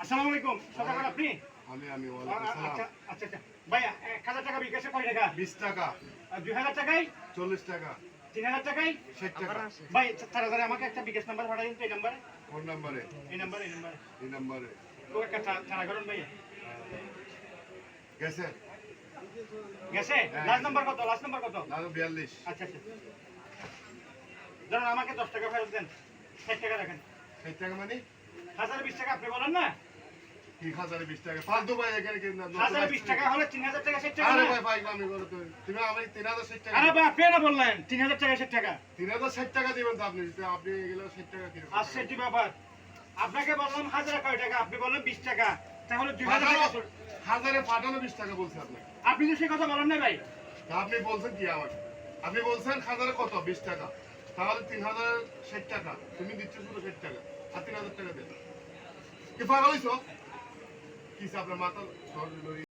আসসালামু আলাইকুম। সকাল আপনি? আমি আমি আ- ওয়ালাইকুম আ- আচ্ছা আচ্ছা আচ্ছা। এক হাজার টাকা বিকাশে কয় টাকা? বিশ টাকা। দুই হাজার টাকায়? চল্লিশ টাকা। তিন হাজার টাকায়? ষাট টাকা। ভাই তাড়াতাড়ি আমাকে একটা বিকাশ নাম্বার পাঠাই দিন তো এই নাম্বারে। ফোন নাম্বারে? এই নাম্বারে এই নাম্বারে। এই নাম্বারে। তো একটা তা- করুন ভাই গেছে? গেছে? হ্যাঁ। লাস্ট নাম্বার কত? লাস্ট নাম্বার কত? বিয়াল্লিশ। আচ্ছা আচ্ছা। ধরুন আমাকে দশ টাকা ফেরত দেন। ষাট টাকা রাখেন। ষাট টাকা মানে? হাজার বিশ টাকা আপনি বলেন না? কি হাজারে বিশ টাকা। ফালতু ভাই এখানে কি হাজার বিশ টাকা হলে তিন হাজার টাকা ষাট টাকা আরে ভাই ভাই আমি করো তুমি তুমি আমি তিন হাজার ষাট টাকা আরে ভাই আপনি না বললেন? তিন হাজার টাকা ষাট টাকা। তিন হাজার ষাট টাকা দিবেন তো আপনি। আপনি এগুলো ষাট টাকা কীরকম আর সেটি ব্যাপার। আপনাকে বললাম হাজার কয় টাকা? আপনি বললেন বিশ টাকা। তাহলে দুই হাজার টাকা পাঠানো চল- হাজারে পাঠানো বিশ টাকা বলছে আপনাকে। আপনি তো সে কথা বলেন না ভাই। আপনি বলছেন কি আমাকে আপনি বলছেন হাজারে কত? বিশ টাকা। তাহলে তিন হাজার ষাট টাকা। তুমি দিচ্ছ শুধু ষাট টাকা। আর তিন হাজার টাকা দেন। কি পাগল হইছো? हिसाब हिसाबला मात्र